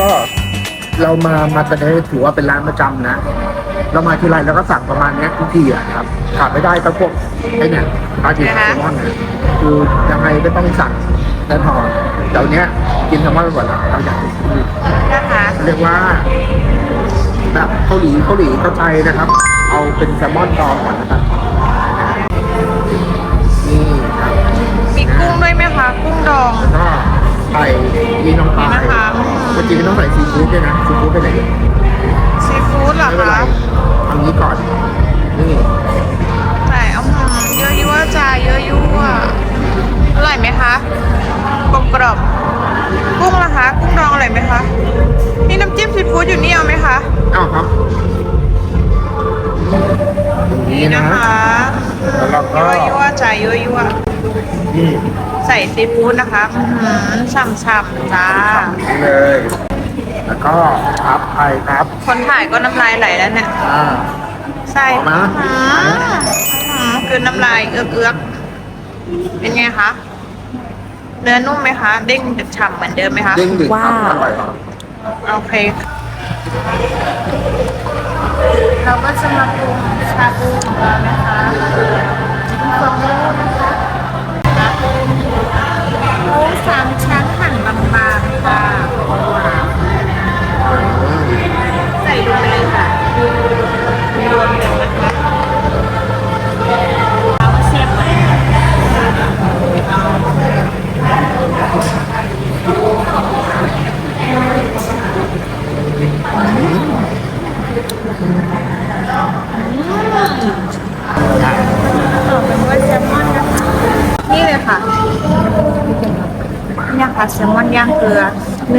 ก็เรามามาตอนนี้ถือว่าเป็นร้านประจำนะ เรามาทีไรเราก็สั่งประมาณเนี้ยทุกทีอะครับขาดไม่ได้ก็พวกไอ้เนี่ยปลาจีนแซลมอนเนี่ยคือยังไงก็ต้องสั่งแน่นอนแต่วันเนี้ยกินแซลมอนไปหมดแล้วเราอยากกินนะคะเรียกว่าแบบเกาหลีเกาหลีเข้าใจนะครับ เอาเป็นแซลมอนดองก่อนนะครับนี่ครับมีกุ้งด้วยไหมคะกุ้งดองแล้วก็ ไข่มีน้ำปลานี่นะคะจริงๆต้องใส่ซีฟู้ดด้วยนะซีฟู้ดไปไหนซีฟู้ดเหรอไม่เป็นไรคะเอางี้ก่อน นี่ใส่เอาหอมเยอะยั่วจ่ายเยอะยั่วอร่อยไหมคะกลมกรอบกุ้งล่ะคะกุ้งดองอร่อยไหมคะนี่น้ำจิ้มซีฟู้ดอยู่นี่เอาไหมคะเอ้าครับอย่างนี้นะนะคะแล้วเราก็ยั่วยั่วจ่ายยั่วยั่วนี่ ใส่ซีฟู้ดนะคะอื้อหือฉ่ำๆจ้า นี่เลย แล้วก็ครับไข่ครับคนถ่ายก็น้ำลายไหลแล้วเนี่ย อ่าใส่เอามาอื้อหืออื้อหือคือน้ำลายเอื้อกๆ เป็นไงคะ เนื้อนุ่มไหมคะ เด้งฉ่ำเหมือนเดิมไหมคะ เด้งดึกครับอร่อยครับโอเค เราก็จะมาปรุงชาบูของเรานะคะฟองโล่น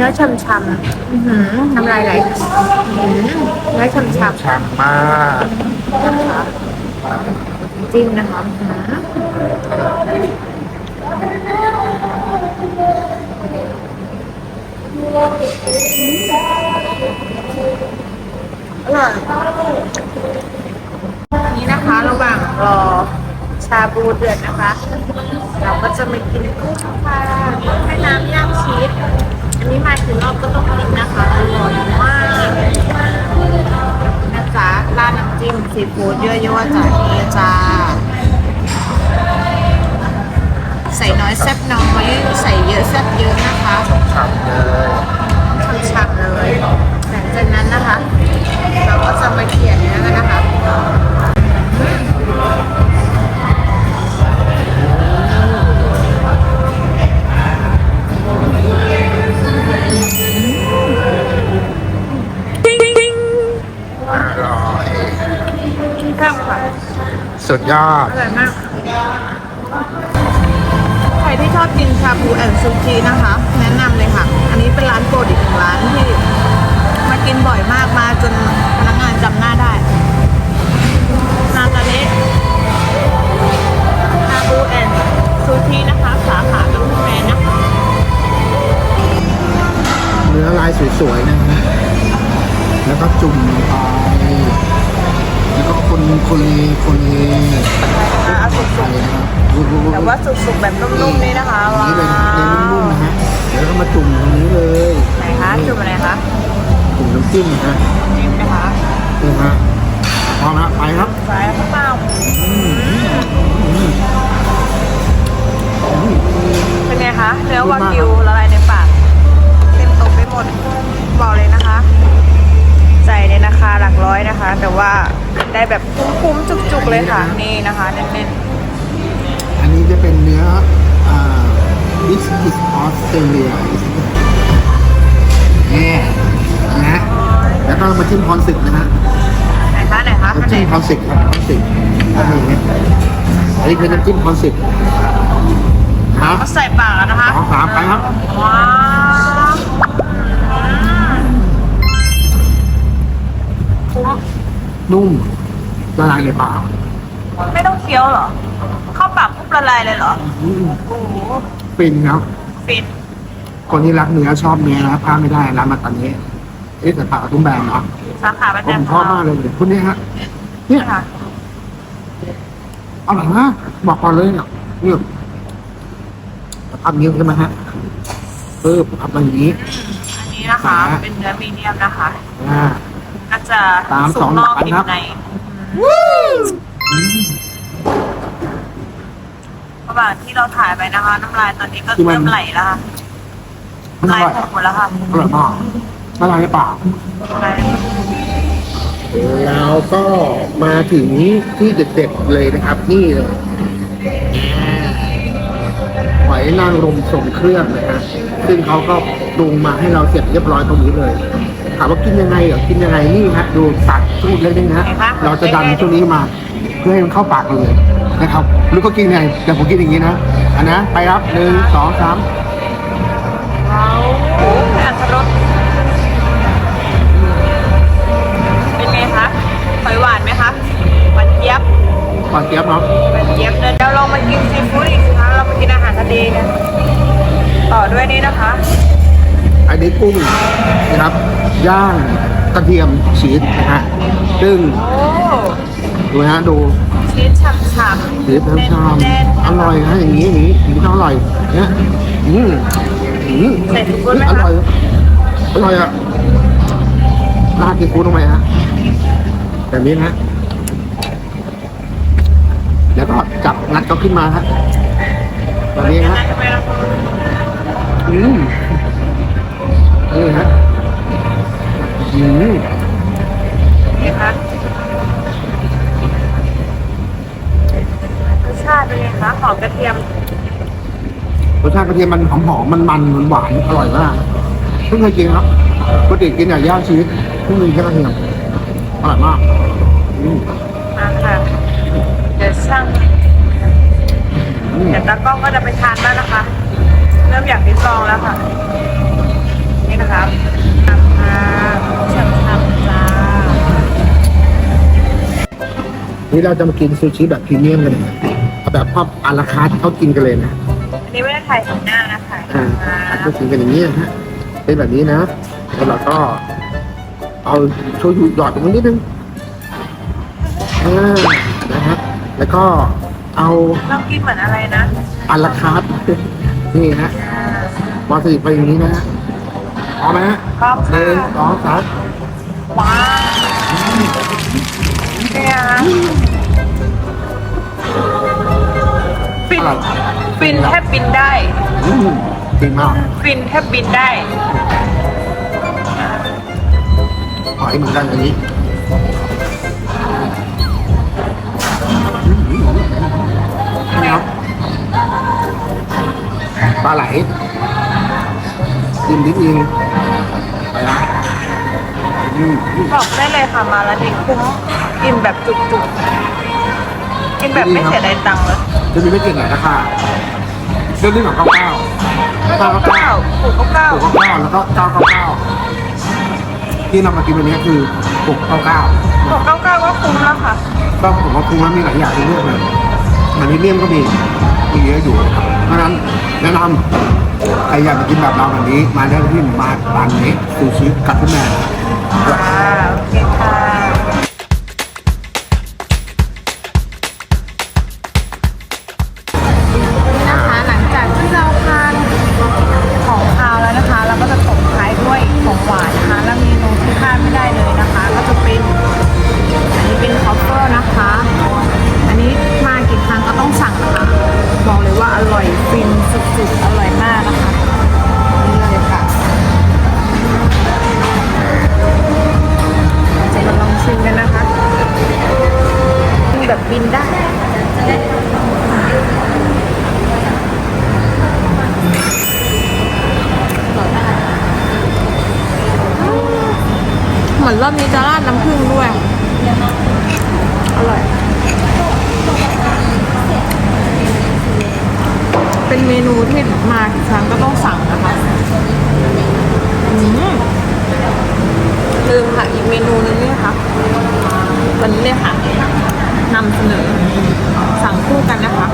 อฉ่ำๆอื้อหือน้ำลายไหลอื้อหือเนื้อฉ่ำช่างมากๆนะคะจิ้มนะคะอื้อหืออร่อยนี้นะคะ ระหว่างรอชาบูเดือดนะคะ เราก็จะมากินกุ้งค่ะให้น้ำย่างชีสอั นนี้มาถึงรอบก็ต้องกินนะคะอร่อยมากนะจ๊ะราดน้ำจิ้มซีฟู้ดเยอะๆจ้ะนี่จ้าใส่น้อยแซ่บน้อยใส่เยอะแซ่บเยอะนะคะช่ำเลยฉ่ำๆเลยหลังจากนั้นนะคะ เราก็จะมาเขียนเนื้อกันนะคะ อร่อยข้าวค่ะสุดยอด อร่อยมาก ใครที่ชอบกินชาบูแอนด์ซูชินะคะ แนะนำเลยค่ะ อันนี้เป็นร้านโปรดอีกหนึ่งร้านที่ มากินบ่อยมากมาจนพนักงานจำหน้าได้นาตาเนะชาบูแอนด์ซูชินะคะ สาขาน้องแมนนะคะ เนื้อลายสวยๆนะฮะ แล้วก็จุ่มไปแล้วก็คนคนคนเลยเอาสุกๆแต่ว่าสุกๆแบบนุ่มๆนี่นะคะว้าวนุ่มๆนะฮะแล้วก็มาจุ่มตรงนี้เลยไหนคะจุ่มอะไรคะจุ่มน้ำจิ้มนะฮะจิ้มนะคะนี่ฮะพร้อมแล้วไปครับใส่ข้าวเปล่าเป็นไงคะเนื้อวากิวละลายในปากเต็มตกไปหมดบอกเลยนะคะ ใส่ในราคาหลักร้อยนะคะ แต่ว่าได้แบบคุ้มๆจุกๆเลยค่ะ นี่นะคะเน้นอันนี้จะเป็นเนื้ออ่า this is Australia แน่นะแล้วก็มาจิ้มพรสึกนะฮะๆไหนคะไหนคะน้ำข้างในจิ้มพรสึกครับพรสึกอันนี้อันนี้คือน้ำจิ้มพรสึกครับก็ใส่ปากแล้วนะคะสองสามไปครับ ว้าว นุ่มละลายในปากไม่ต้องเคี้ยวเหรอ เข้าปากปุ๊บละลายเลยเหรออืมโอ้โหฟินครับ ฟินคนที่รักเนื้อชอบเนื้อนะพลาดไม่ได้ร้านมาตอนนี้เอ๊ะแต่ปากกระทุ่มแบนเนาะสาขาประผมจำชอบมากเลยคุณนี่ฮะ เนี่ยค่ะอร่อยมากบอกก่อนเลยเนี่ยเนี่ยทำเยอะใช่ไหมฮะเออทำแบบนี้ อันนี้นี้นะคะอ่าเป็นเนื้อมีเดียมนะคะ อ่า ก็จะสามสุสอกงนอกสามผิครัวบในระหว่างที่เราถ่ายไปนะคะ น้ำลายตอนนี้ก็คือมันเริ่มไหลแล้วค่ะมันไหลอร่อยหกหมดแล้วค่ะอร่อยมากละลายในปากไหลแล้วก็มาถึงที่เด็ดๆเลยนะครับ นี่เลยหอยนางรมทรงเครื่องนะฮะซึ่งเขาก็ปรุงมาให้เราเสร็จเรียบร้อยตรงนี้เลย ถามว่ากินยังไงเหรอกินยังไงนี่ฮะดูตัดชูดเล็กๆนะฮะเราจะดันช่วงนี้มา เพื่อให้มันเข้าปากเราเลยนะครับลูกก็กินไงแต่ผมกินอย่างนี้นะอันนะไปครับหนึ่งสองสามว้าวอัตรสเป็นไงคะหอยหวานไหมคะหวานเจี๊ยบก่อนเจี๊ยบเนาะหวานเจี๊ยบเดี๋ยวเราลองมากินซีฟู้ดอีกครั้งเรามากินอาหารทะเลกันต่อด้วยนี่นะคะ อันนี้กุ้งนะครับ ย่างกระเทียมชีสนะฮะซึ่งโอ้ดูนะฮะดูชีสฉ่ำๆชีสน้ำชามแน่นๆอร่อยนะอย่างนี้อย่างนี้อย่างนี้ก็อร่อยเนี่ยอืมอืมใส่ซีฟู้ดไหมอคะร่อยอร่อยอะราดซีฟู้ดลงไปฮะแบบนี้นะฮะแล้วก็จับงัดเขาขึ้นมาฮะแบบนี้ฮะทำไมเราอืม นี่ฮะอืมนี่คะรสชาติเป็นไงคะหอมกระเทียมรสชาติกระเทียมมันหอมหอมมันมันมันหวานอร่อยมากเพิ่งเคยกินครับปกติกินแต่ย่างชีสเพิ่งมีแค่กระเทียมอร่อยมากอืมมาค่ะเดี๋ยวช่างอืมเดี๋ยวตากล้องก็จะไปทานบ้างนะคะ เริ่มอยากริมลองแล้วค่ะ นี่นะคะทำค่ะฉ่ำๆจ้านี่เราจะมากินซูชิแบบพรีเมียมกันเลยเอาแบบภาพอาราคาร์ทที่เขากินกันเลยนะ อันนี้ไม่ได้ถ่ายของหน้านะคะอ่าก็กินกันอย่างนี้นะฮะเป็นแบบนี้นะแล้วเราก็เอาโชยุหยอดลงไปนิดนึงอ่านะฮะแล้วก็เอาต้องกินเหมือนอะไรนะอาราคาร์ทนี่ฮะอ่าวาซาบิไปอย่างนี้นะฮะพ ร้อมไหมฮะพร้อมหค่ะนึ่งสองสามว้าวเนี่ยนะฟินอร่อยฟินแทบบินได้ อืมดีมากฟินแทบบินได้ หอยเหมือนกันอย่างนี้นี่ครับปลาไหล กินนิดนึงไปนะอืมบอกได้เลยค่ะมาแล้วนี่คุ้มกินแบบจุกๆกินแบบไม่เสียดายตังค์เลยจะมีไม่เก่งไหนราคาเรื่องของเก้าเก้าเก้าเก้าเก้าถูกเก้าหกเก้าเก้าแล้วก็เก้าเก้าเก้าที่เรามากินวันนี้คือหกเก้าเก้าหกเก้าเก้าก็คุ้มแล้วค่ะก็ผมว่าคุ้มแล้วมีหลายอย่างให้เลือกเลยมันนี้เลี่ยมก็มีมีเยอะอยู่เพราะฉะนั้นแนะนำ ใครอยากมากินแบบเราแบบนี้ มาได้ที่มาร้านนี้ซูชิกัตเตอร์แมนอ่าโอเคค่ะนี่นะคะ นี้จะราดน้ำผึ้งด้วย อร่อย เป็นเมนูที่มากี่ครั้งก็ต้องสั่งนะคะลืมค่ะ อีกเมนูนึงนี่ค่ะ วันนี้เลยค่ะนำเสนอ สั่งคู่กันนะคะ